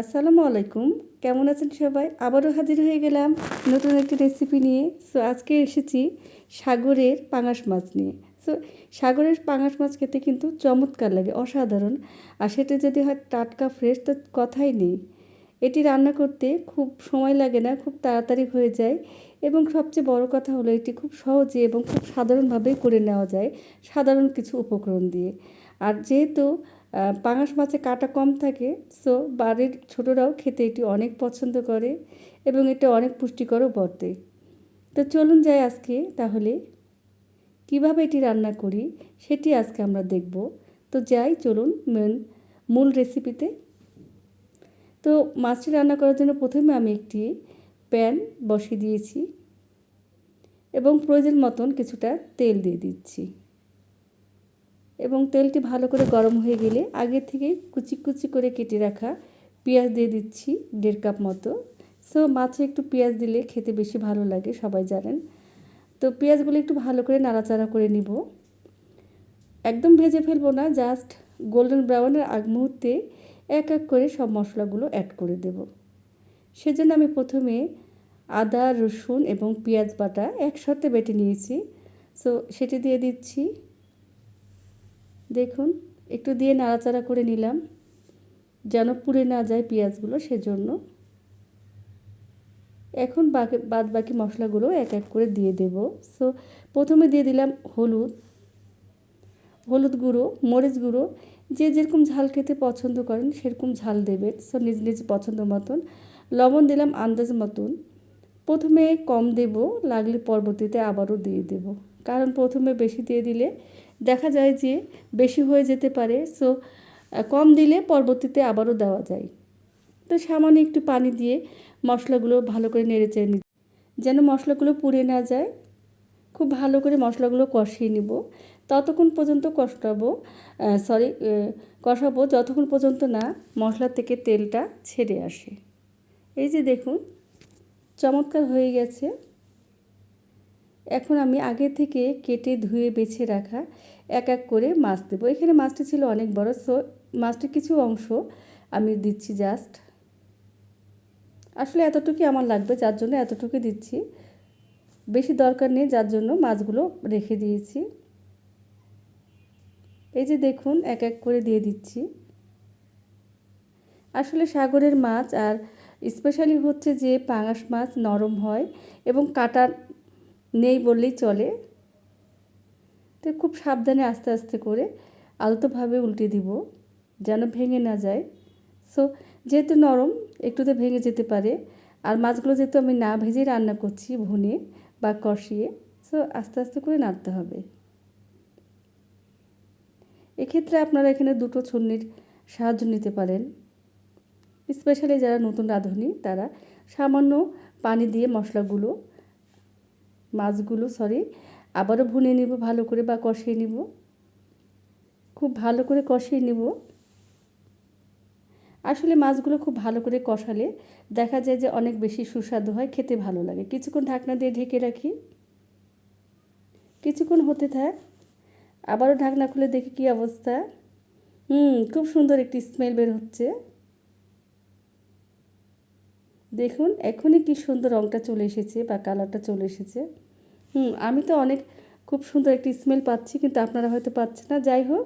আসসালামু আলাইকুম। কেমন আছেন সবাই? আবারও হাজির হয়ে গেলাম নতুন একটি রেসিপি নিয়ে। সো আজকে এসেছি সাগরের পাঙাশ মাছ নিয়ে। সো সাগরের পাঙাশ মাছ খেতে কিন্তু চমৎকার লাগে, অসাধারণ। আর সেটা যদি হয় টাটকা ফ্রেশ তো কথাই নেই। এটি রান্না করতে খুব সময় লাগে না, খুব তাড়াতাড়ি হয়ে যায়। এবং সবচেয়ে বড় কথা হলো এটি খুব সহজে এবং খুব সাধারণভাবেই করে নেওয়া যায় সাধারণ কিছু উপকরণ দিয়ে। আর যেহেতু পাঙাশ মাছে কাটা কম থাকে সো বাড়ির ছোটরাও খেতে এটি অনেক পছন্দ করে এবং এটা অনেক পুষ্টিকরও বটে। তো চলুন যাই আজকে তাহলে, কীভাবে এটি রান্না করি সেটি আজকে আমরা দেখব। তো যাই, চলুন মেন মূল রেসিপিতে তো মাছটি রান্না করার জন্য প্রথমে আমি একটি প্যান বসিয়ে দিয়েছি এবং প্রয়োজন মতন কিছুটা তেল দিয়ে দিচ্ছি। এবং তেলটি ভালো করে গরম হয়ে গেলে আগে থেকে কুচি কুচি করে কেটে রাখা পেঁয়াজ দিয়ে দিচ্ছি দেড় কাপ মতো। সো মাছে একটু পেঁয়াজ দিলে খেতে বেশি ভালো লাগে, সবাই জানেন। তো পেঁয়াজগুলো একটু ভালো করে নাড়াচাড়া করে নিব। একদম ভেজে ফেলব না, জাস্ট গোল্ডেন ব্রাউনের আগ মুহূর্তে এক এক করে সব মশলাগুলো অ্যাড করে দেব। সেজন্য আমি প্রথমে আদা, রসুন এবং পেঁয়াজ বাটা একসাথে বেটে নিয়েছি। সো সেটি দিয়ে দিচ্ছি। দেখুন, একটু দিয়ে নাড়াচাড়া করে নিলাম। যেন পুড়ে না যায় পেঁয়াজগুলো সেজন্য। এখন বাকি, বাদ বাকি মশলাগুলো এক এক করে দিয়ে দেব। সো প্রথমে দিয়ে দিলাম হলুদ। হলুদ গুঁড়ো, মরিচ গুঁড়ো। যে যেরকম ঝাল খেতে পছন্দ করেন, সেরকম ঝাল দেবেন। সো নিজ নিজ পছন্দ মতন। লবণ দিলাম আন্দাজ মতন। প্রথমে কম দেব, লাগলে পরবর্তীতে আবারও দিয়ে দেব। কারণ প্রথমে বেশি দিয়ে দিলে দেখা যায় যে বেশি হয়ে যেতে পারে সো কম দিলে পরবর্তীতে আবারও দেওয়া যায়। তো সামান্য একটু পানি দিয়ে মশলাগুলো ভালো করে নেড়ে চেড়ে নিই যেন মশলাগুলো পুড়ে না যায়, খুব ভালো করে মশলাগুলো কষিয়ে নিব। ততক্ষণ পর্যন্ত কষাবো সরি কষাবো যতক্ষণ পর্যন্ত না মশলা থেকে তেলটা ছেড়ে আসে। এই যে দেখুন, চমৎকার হয়ে গেছে। এখন আমি আগে থেকে কেটে ধুয়ে বেছে রাখা এক এক করে মাছ দেবো। এখানে মাছটি ছিল অনেক বড় সো মাছটির কিছু অংশ আমি দিচ্ছি জাস্ট আসলে এতটুকুই আমার লাগবে, যার জন্য এতটুকু দিচ্ছি। বেশি দরকার নেই, যার জন্য মাছগুলো রেখে দিয়েছি। এই যে দেখুন, এক এক করে দিয়ে দিচ্ছি। আসলে সাগরের মাছ আর স্পেশালি হচ্ছে যে পাঙাশ মাছ নরম হয় এবং কাটা নেই বললেই চলে। তো খুব সাবধানে আস্তে আস্তে করে আলতোভাবে উল্টে দিব, যেন ভেঙে না যায়। সো যেহেতু নরম, একটুতে ভেঙে যেতে পারে। আর মাছগুলো যেহেতু আমি না ভেজেই রান্না করছি ভুনে বা কষিয়ে সো আস্তে আস্তে করে নাড়তে হবে। এক্ষেত্রে আপনারা এখানে দুটো ছন্নির সাহায্য নিতে পারেন। স্পেশালি যারা নতুন রাঁধুনি, তারা সামান্য পানি দিয়ে মশলাগুলো মাছগুলো সরি আবারও ভুনে নিব, ভালো করে বা কষিয়ে নিব। খুব ভালো করে কষিয়ে নিব। আসলে মাছগুলো খুব ভালো করে কষালে দেখা যায় যে অনেক বেশি সুস্বাদু হয়, খেতে ভালো লাগে। কিছুক্ষণ ঢাকনা দিয়ে ঢেকে রাখি। কিছুক্ষণ হতে থাক। আবারও ঢাকনা খুলে দেখি কী অবস্থা। হুম, খুব সুন্দর একটি স্মেল বের হচ্ছে। দেখুন, এখনই কি সুন্দর রঙটা চলে এসেছে বা কালারটা চলে এসেছে। হুম, আমি তো অনেক খুব সুন্দর একটি স্মেল পাচ্ছি, কিন্তু আপনারা হয়তো পাচ্ছেন না। যাই হোক,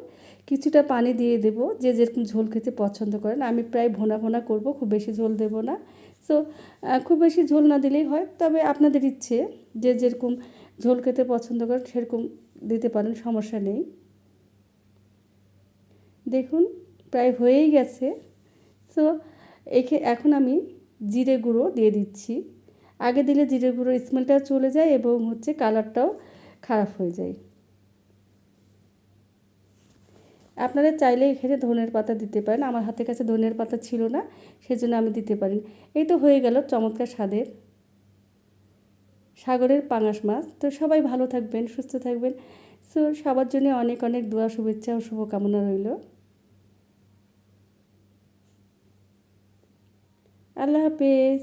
কিছুটা পানি দিয়ে দেব। যে যেরকম ঝোল খেতে পছন্দ করেন, আমি প্রায় ভোনা ভোনা করব, খুব বেশি ঝোল দেব না। সো খুব বেশি ঝোল না দিলেই হয়, তবে আপনাদের ইচ্ছে যে যেরকম ঝোল খেতে পছন্দ করেন, সেরকম দিতে পারেন, সমস্যা নেই। দেখুন, প্রায় হয়েই গেছে। সো এখে, এখন আমি জিরে গুঁড়ো দিয়ে দিচ্ছি। আগে দিলে জিরে গুঁড়োর স্মেলটাও চলে যায় এবং হচ্ছে কালারটাও খারাপ হয়ে যায়। আপনারা চাইলে এখানে ধনের পাতা দিতে পারেন। আমার হাতের কাছে ধনের পাতা ছিল না, সেজন্য আমি দিতে পারি এই তো হয়ে গেল চমৎকার স্বাদের সাগরের পাঙাশ মাছ। তো সবাই ভালো থাকবেন, সুস্থ থাকবেন। সো সবার জন্য অনেক অনেক দোয়া, শুভেচ্ছা ও শুভকামনা রইল। আল্লাহ হাফেজ।